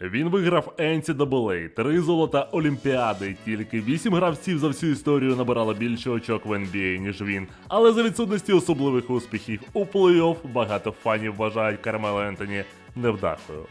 Він виграв NCAA, три золота Олімпіади. Тільки вісім гравців за всю історію набирали більше очок в NBA, ніж він. Але за відсутності особливих успіхів у плей-офф багато фанів вважають Кармела Ентоні невдахою.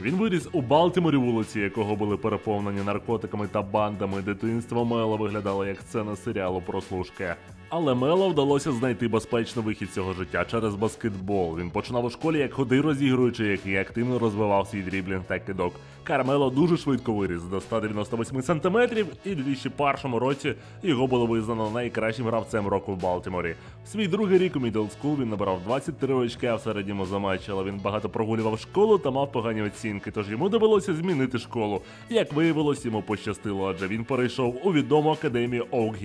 Він виріс у Балтіморі, вулиці якого були переповнені наркотиками та бандами. Дитинство Мела виглядало як сцена серіалу про служки. Але Мело вдалося знайти безпечний вихід цього життя через баскетбол. Він починав у школі як ходи розігруючи, який активно розвивав свій дріблінг та кидок. Кармело дуже швидко виріс до 198 см, і в 2001 році його було визнано найкращим гравцем року в Балтіморі. В свій другий рік у Мідл Скул він набрав 23 очки в середньому за матч, але він багато прогулював школу та мав погані оцінки, тож йому довелося змінити школу. Як виявилось, йому пощастило, адже він перейшов у відому академію Оук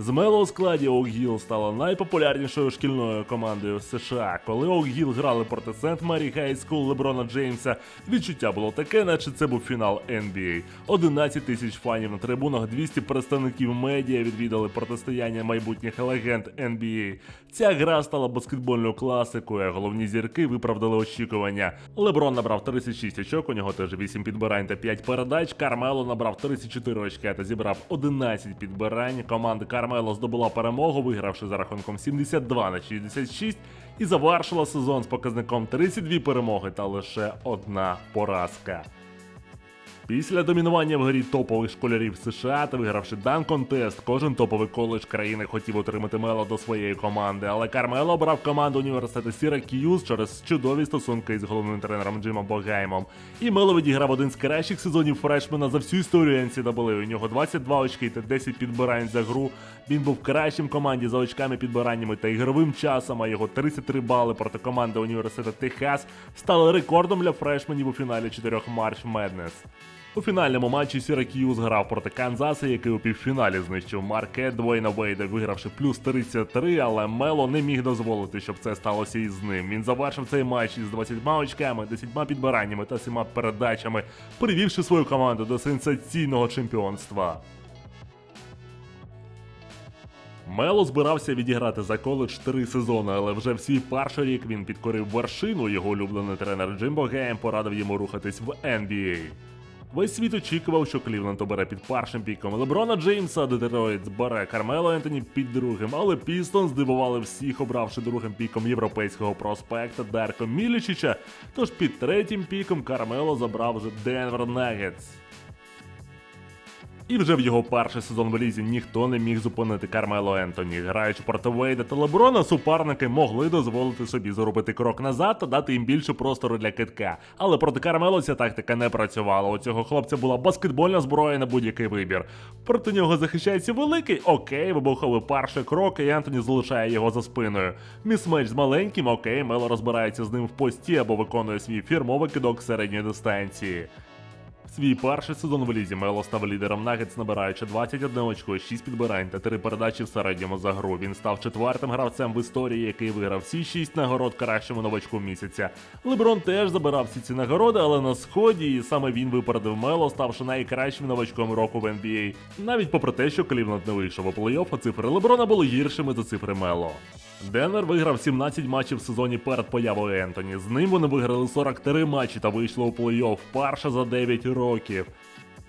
Гіл. З Мело у складі Оугіл стала найпопулярнішою шкільною командою в США. Коли Оугіл грали проти Сент Марі Хайскул Леброна Джеймса, відчуття було таке, наче це був фінал NBA. 11 тисяч фанів на трибунах, 200 представників медіа відвідали протистояння майбутніх легенд NBA. Ця гра стала баскетбольною класикою, головні зірки виправдали очікування. Леброн набрав 36 очок, у нього теж 8 підбирань та 5 передач. Кармело набрав 34 очки та зібрав 11 підбирань. Команда Кармело здобула перемогу, вигравши за рахунком 72 на 66 і завершила сезон з показником 32 перемоги та лише одна поразка. Після домінування в грі топових школярів США та вигравши дан контест, кожен топовий коледж країни хотів отримати Мело до своєї команди, але Кармело обрав команду університету Сірак'юз через чудові стосунки із головним тренером Джимом Богаймом. І Мело відіграв один з кращих сезонів фрешмена за всю історію NCAA. У нього 22 очки та 10 підбирань за гру. Він був кращим команді за очками, підбираннями та ігровим часом, а його 33 бали проти команди університету Техас стали рекордом для фрешменів у фіналі чотирьох March Madness. У фінальному матчі Сірак'юз грав проти Канзаса, який у півфіналі знищив Маркет Двойна Вейда, вигравши плюс 33, але Мело не міг дозволити, щоб це сталося із ним. Він завершив цей матч із 20 очками, 10 підбираннями та 7 передачами, привівши свою команду до сенсаційного чемпіонства. Мело збирався відіграти за коледж три сезони, але вже в свій перший рік він підкорив вершину. Його улюблений тренер Джимбо Гейм порадив йому рухатись в NBA. Весь світ очікував, що Клівленд обере під першим піком Леброна Джеймса, Детероїд збере Кармело Ентоні під другим, але Пістон здивували всіх, обравши другим піком європейського проспекта Дерко Мілічича. Тож під третім піком Кармело забрав вже Денвер Нагетс. І вже в його перший сезон в лізі ніхто не міг зупинити Кармело Ентоні. Граючи проти Вейда та Леброна, суперники могли дозволити собі зробити крок назад та дати їм більше простору для китка. Але проти Кармело ця тактика не працювала. У цього хлопця була баскетбольна зброя на будь-який вибір. Проти нього захищається великий, окей, вибуховий перший крок, і Ентоні залишає його за спиною. Місмеч з маленьким, окей, Мело розбирається з ним в пості або виконує свій фірмовий кидок середньої дистанції. Свій перший сезон в лізі Мело став лідером Нагетс, набираючи 21 очко, 6 підбирань та 3 передачі в середньому за гру. Він став четвертим гравцем в історії, який виграв всі 6 нагород кращому новачку місяця. Леброн теж забирав всі ці нагороди, але на сході саме він випередив Мело, ставши найкращим новачком року в NBA. Навіть попри те, що Клівленд не вийшов у плей-офф, а цифри Леброна були гіршими за цифри Мело. Денвер виграв 17 матчів в сезоні перед появою Ентоні. З ним вони виграли 43 матчі та вийшли у плей-офф перша за 9 років.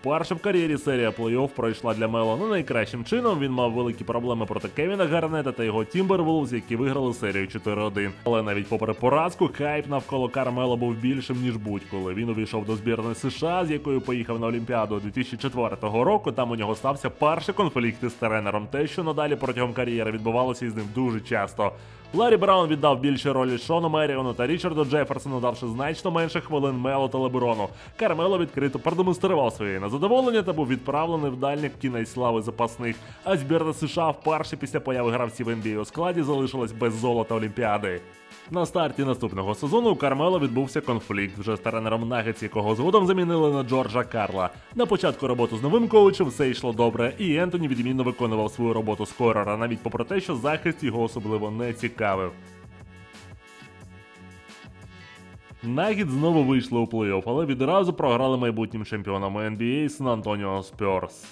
Перша в кар'єрі серія плей-офф пройшла для Мело не найкращим чином. Він мав великі проблеми проти Кевіна Гарнета та його Тімбервулз, які виграли серію 4-1. Але навіть попри поразку, хайп навколо Кармело був більшим ніж будь-коли. Він увійшов до збірної США, з якою поїхав на Олімпіаду 2004 року. Там у нього стався перший конфлікт із тренером. Те, що надалі протягом кар'єри відбувалося із ним дуже часто. Ларі Браун віддав більше ролі Шону Меріону та Річарду Джеферсону, давши значно менше хвилин Мело та Леброну. Кармело відкрито продемонстрував своє незадоволення та був відправлений в дальній кінець слави запасних. А збірна США вперше після появи гравців NBA у складі залишилась без золота Олімпіади. На старті наступного сезону у Кармело відбувся конфлікт вже з тренером Нагетс, якого згодом замінили на Джорджа Карла. На початку роботи з новим коучем все йшло добре, і Ентоні відмінно виконував свою роботу скорера, навіть попри те, що захист його особливо не цікавив. Нагід знову вийшли у плей-офф, але відразу програли майбутнім чемпіонам NBA Сан Антоніо Спьорс.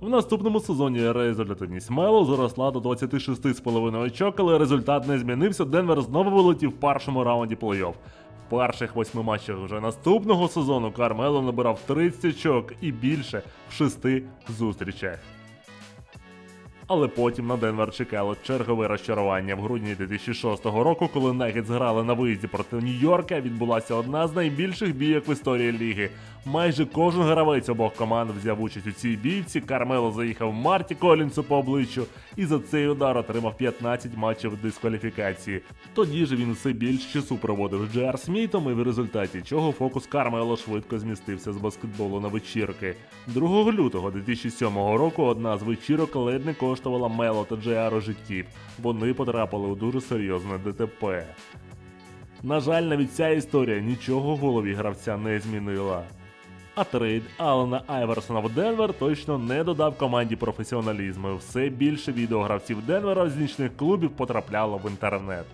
В наступному сезоні результативність Мело зросла до 26,5 очок, але результат не змінився. Денвер знову вилетів в першому раунді плей-офф. перших восьми матчах вже наступного сезону Кармело набирав 30 очок і більше в шести зустрічах. Але потім на Денвер чекало чергове розчарування в грудні 2006 року, коли Нагетс грали на виїзді проти Нью-Йорка. Відбулася одна з найбільших бійок в історії ліги. Майже кожен гравець обох команд взяв участь у цій бійці. Кармело заїхав Марті Колінсу по обличчю і за цей удар отримав 15 матчів дискваліфікації. Тоді ж він все більш часу проводив з Джер Смітом, і в результаті чого фокус Кармело швидко змістився з баскетболу на вечірки. 2 лютого 2007 року одна з вечірок ледь не коштувала Мело та Джеару життів. Вони потрапили у дуже серйозне ДТП. На жаль, навіть ця історія нічого в голові гравця не змінила. А трейд Алана Айверсона в Денвер точно не додав команді професіоналізму. Все більше відеогравців Денвера з нічних клубів потрапляло в інтернет.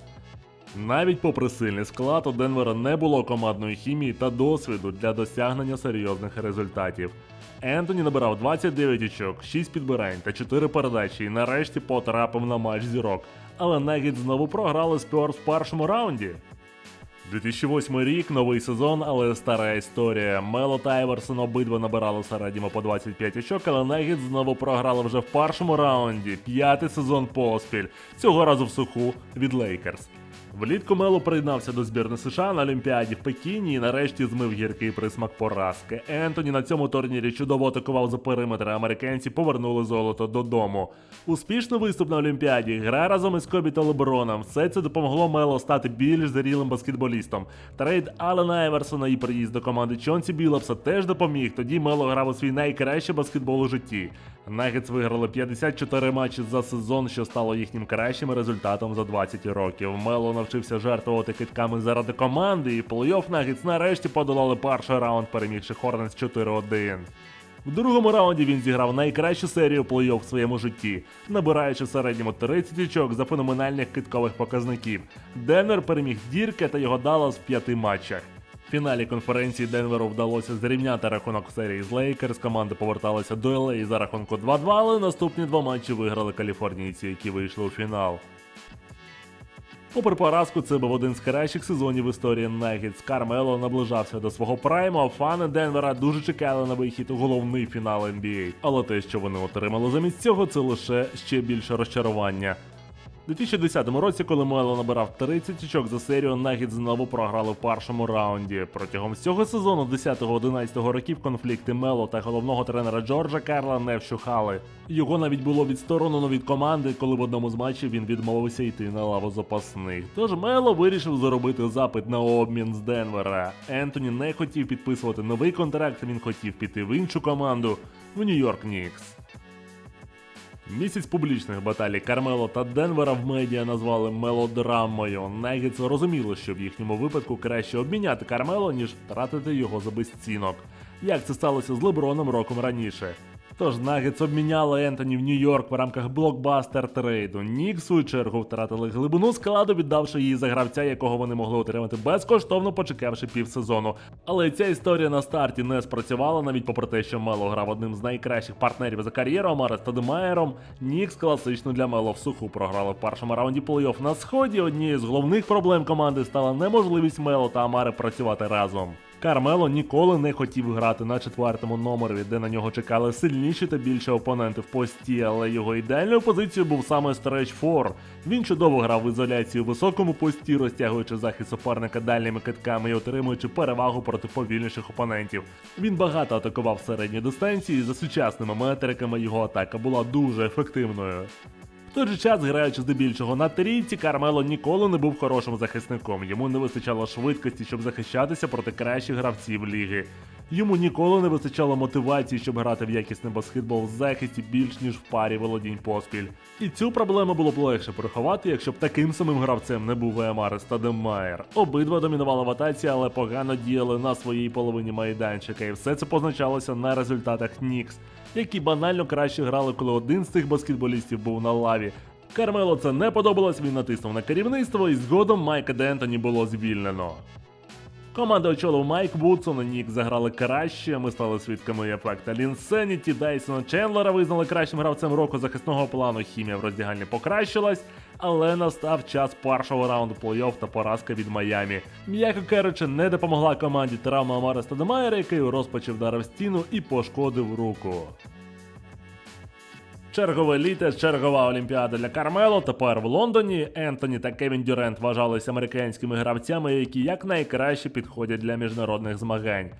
Навіть попри сильний склад, у Денвера не було командної хімії та досвіду для досягнення серйозних результатів. Ентоні набирав 29 очок, 6 підбирань та 4 передачі і нарешті потрапив на матч зірок. Але Негіт знову програли Спьорс в першому раунді. 2008 рік, новий сезон, але стара історія. Мело та Айверсон обидва набирали середньому по 25 очок, але Негіт знову програли вже в першому раунді. П'ятий сезон поспіль. Цього разу в суху від Лейкерс. Влітку Мело приєднався до збірної США на Олімпіаді в Пекіні і нарешті змив гіркий присмак поразки. Ентоні на цьому турнірі чудово атакував за периметр. Американці повернули золото додому. Успішний виступ на Олімпіаді, гра разом із Кобі та Леброном. Все це допомогло Мело стати більш зрілим баскетболістом. Трейд Алена Айверсона і приїзд до команди Чонсі Білапса теж допоміг. Тоді Мело грав у свій найкращий баскетбол у житті. Нагетс виграли 54 матчі за сезон, що стало їхнім кращим результатом за 20 років. Мело навчився жертвувати китками заради команди, і плей-офф Нагетс нарешті подолали перший раунд, перемігши Хорнетс 4-1. В другому раунді він зіграв найкращу серію плей-офф в своєму житті, набираючи в середньому 30 очок за феноменальних киткових показників. Денвер переміг Дірке та його Даллас в п'яти матчах. В фіналі конференції Денверу вдалося зрівняти рахунок серії з Лейкерс. Команди поверталися до LA за рахунку 2-2, але наступні два матчі виграли каліфорнійці, які вийшли у фінал. Попри поразку, це був один з кращих сезонів в історії Нагітс. Кармело наближався до свого прайму, а фани Денвера дуже чекали на вихід у головний фінал NBA. Але те, що вони отримали замість цього, це лише ще більше розчарування. У 2010 році, коли Мело набирав 30 очок за серію, Нагіт знову програли в першому раунді. Протягом всього сезону 10-11 років конфлікти Мело та головного тренера Джорджа Карла не вщухали. Його навіть було відсторонено від команди, коли в одному з матчів він відмовився йти на лаву запасних. Тож Мело вирішив заробити запит на обмін з Денвера. Ентоні не хотів підписувати новий контракт, він хотів піти в іншу команду в Нью-Йорк Нікс. Місяць публічних баталій Кармело та Денвера в медіа назвали мелодрамою. Негіц розуміло, що в їхньому випадку краще обміняти Кармело, ніж втратити його за безцінок. Як це сталося з Леброном роком раніше. Тож Нагетс обміняли Ентоні в Нью-Йорк в рамках блокбастер трейду. Нік, в свою чергу, втратили глибину складу, віддавши її за гравця, якого вони могли отримати безкоштовно, почекавши півсезону. Але ця історія на старті не спрацювала, навіть попри те, що Мело грав одним з найкращих партнерів за кар'єру Амара Стадемаєром. Нікс класично для Мело в суху програли в першому раунді плей-офф на сході. Однією з головних проблем команди стала неможливість Мело та Амари працювати разом. Кармело ніколи не хотів грати на четвертому номері, де на нього чекали сильніші та більші опоненти в пості, але його ідеальною позицією був саме стреч фор. Він чудово грав в ізоляції у високому пості, розтягуючи захист суперника дальніми китками і отримуючи перевагу проти повільніших опонентів. Він багато атакував в середній дистанції, і за сучасними метриками його атака була дуже ефективною. Той же час, граючи здебільшого на трійці, Кармело ніколи не був хорошим захисником. Йому не вистачало швидкості, щоб захищатися проти кращих гравців ліги. Йому ніколи не вистачало мотивації, щоб грати в якісний баскетбол в захисті більш ніж в парі володінь поспіль. І цю проблему було б легше приховати, якщо б таким самим гравцем не був Емари Стадемаєр. Обидва домінували в атаці, але погано діяли на своїй половині майданчика, і все це позначалося на результатах Нікс, які банально краще грали, коли один з цих баскетболістів був на лаві. Кармело це не подобалось, він натиснув на керівництво, і згодом Майка Дентоні було звільнено. Команда очолив Майк Вудсон, і Нік заграли краще. Ми стали свідками ефекта Лінсеніті, Дайсона Чендлера визнали кращим гравцем року захисного плану. Хімія в роздягальні покращилась, але настав час першого раунду плей-офф та поразка від Майамі. М'яко кажучи, не допомогла команді травма Амара Стадемайера, який у розпачі вдарив стіну і пошкодив руку. Чергове літо, чергова олімпіада для Кармело. Тепер в Лондоні Ентоні та Кевін Дюрент вважалися американськими гравцями, які якнайкраще підходять для міжнародних змагань.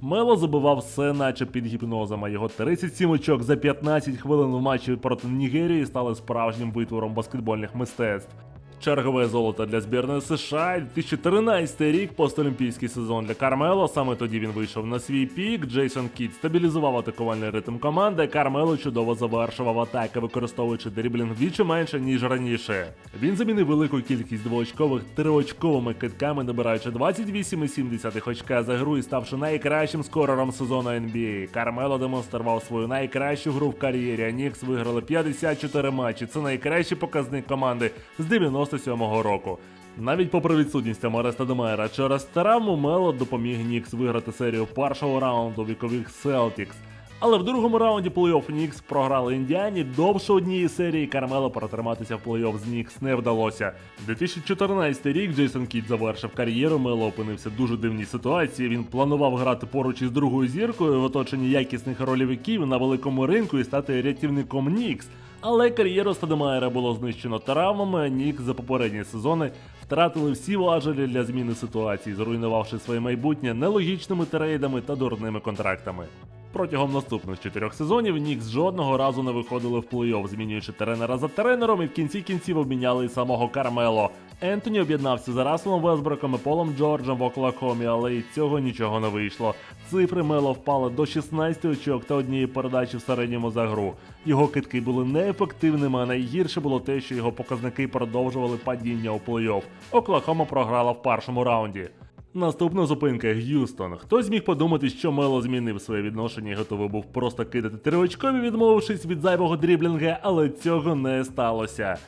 Мело забивав все, наче під гіпнозом, а його 37 очок за 15 хвилин у матчі проти Нігерії стали справжнім витвором баскетбольних мистецтв. Чергове золото для збірної США. 2013 рік постолімпійський сезон для Кармело. Саме тоді він вийшов на свій пік. Джейсон Кіт стабілізував атакувальний ритм команди. Кармело чудово завершував атаки, використовуючи дріблінг вдвічі менше ніж раніше. Він замінив велику кількість двоочкових триочковими китками, набираючи 28,7 очка за гру і ставши найкращим скорером сезону NBA. Кармело демонстрував свою найкращу гру в кар'єрі. Нікс виграли 54 матчі. Це найкращий показник команди з 97-го року. Навіть попри відсутність Амареста Демайра через травму Мело допоміг Нікс виграти серію першого раунду вікових Селтікс. Але в другому раунді плей-офф Нікс програли Індіані. Довше однієї серії Кармело протриматися в плей-офф з Нікс не вдалося. 2014 рік Джейсон Кіт завершив кар'єру. Мело опинився в дуже дивній ситуації. Він планував грати поруч із другою зіркою в оточенні якісних рольовиків на великому ринку і стати рятівником Нікс. Але кар'єру Стадемайера було знищено травмами. Нік за попередні сезони втратили всі важелі для зміни ситуації, зруйнувавши своє майбутнє нелогічними трейдами та дурними контрактами. Протягом наступних чотирьох сезонів Нікс жодного разу не виходили в плей-офф, змінюючи тренера за тренером, і в кінці кінців обміняли самого Кармело. Ентоні об'єднався з Раслом Весброком і Полом Джорджем в Оклахомі, але й цього нічого не вийшло. Цифри Мело впали до 16 очок та однієї передачі в середньому за гру. Його китки були неефективними, а найгірше було те, що його показники продовжували падіння у плей-офф. Оклахома програла в першому раунді. Наступна зупинка Г'юстон. Хтось міг подумати, що Мело змінив своє відношення і готовий був просто кидати триочкові, відмовившись від зайвого дріблінга, але цього не сталося.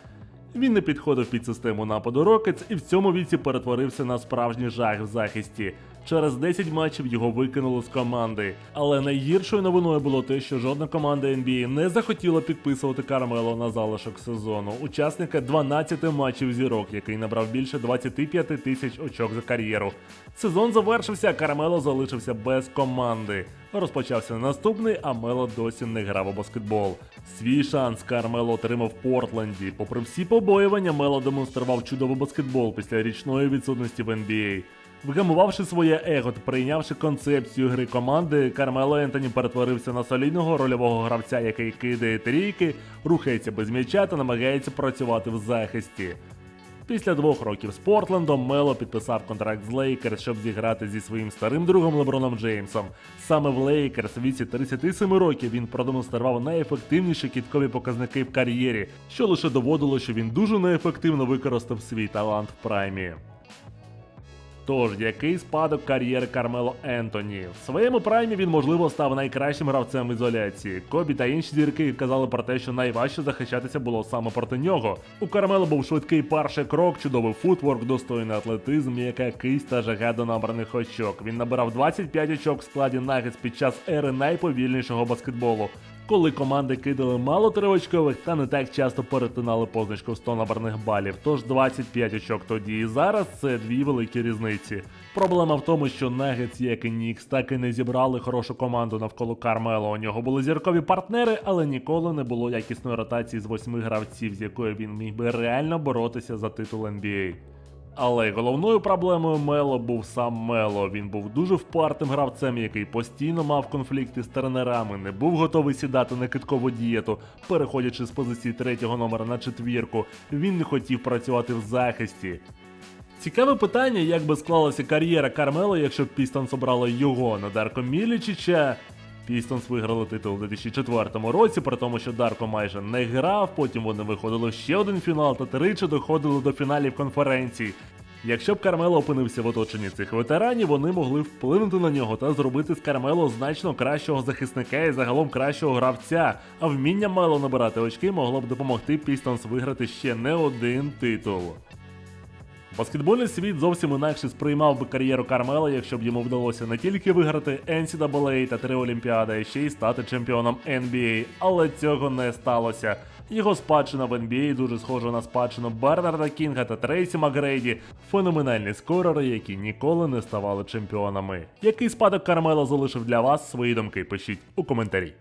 Він не підходив під систему нападу Рокетс і в цьому віці перетворився на справжній жах в захисті. Через 10 матчів його викинули з команди. Але найгіршою новиною було те, що жодна команда NBA не захотіла підписувати Кармело на залишок сезону. Учасника 12 матчів зірок, який набрав більше 25 тисяч очок за кар'єру. Сезон завершився, а Кармело залишився без команди. Розпочався наступний, а Мело досі не грав у баскетбол. Свій шанс Кармело отримав в Портленді. Попри всі побоювання, Мело демонстрував чудовий баскетбол після річної відсутності в NBA. Вгамувавши своє его та прийнявши концепцію гри команди, Кармело Ентоні перетворився на солідного рольового гравця, який кидає трійки, рухається без м'яча та намагається працювати в захисті. Після двох років з Портлендом Мело підписав контракт з Лейкерс, щоб зіграти зі своїм старим другом Леброном Джеймсом. Саме в Лейкерс у віці 37 років він продемонстрував найефективніші кіткові показники в кар'єрі, що лише доводило, що він дуже неефективно використав свій талант в праймі. Тож, який спадок кар'єри Кармело Ентоні? В своєму праймі він, можливо, став найкращим гравцем ізоляції. Кобі та інші зірки казали про те, що найважче захищатися було саме проти нього. У Кармело був швидкий перший крок, чудовий футворк, достойний атлетизм, м'яка кисть та жага до набраних очок. Він набирав 25 очок в складі Нагетс під час ери найповільнішого баскетболу. Коли команди кидали мало тривочкових та не так часто перетинали позначку в 100 набраних балів, тож 25 очок тоді і зараз це дві великі різниці. Проблема в тому, що Нагетс, як і Нікс, так і не зібрали хорошу команду навколо Кармело. У нього були зіркові партнери, але ніколи не було якісної ротації з восьми гравців, з якою він міг би реально боротися за титул NBA. Але головною проблемою Мело був сам Мело. Він був дуже впартим гравцем, який постійно мав конфлікти з тренерами, не був готовий сідати на киткову дієту, переходячи з позиції третього номера на четвірку. Він не хотів працювати в захисті. Цікаве питання, як би склалася кар'єра Кармело, якщо б Пістонс обрали його на Дарко Мілічича. Пістонс виграли титул у 2004 році, при тому, що Дарко майже не грав, потім вони виходили ще один фінал та тричі доходили до фіналів конференції. Якщо б Кармело опинився в оточенні цих ветеранів, вони могли вплинути на нього та зробити з Кармело значно кращого захисника і загалом кращого гравця. А вміння Мело набирати очки могло б допомогти Пістонс виграти ще не один титул. Баскетбольний світ зовсім інакше сприймав би кар'єру Кармела, якщо б йому вдалося не тільки виграти NCAA та три Олімпіади, а ще й стати чемпіоном NBA. Але цього не сталося. Його спадщина в NBA дуже схожа на спадщину Бернарда Кінга та Трейсі Макгрейді, феноменальні скорери, які ніколи не ставали чемпіонами. Який спадок Кармела залишив для вас? Свої думки пишіть у коментарі.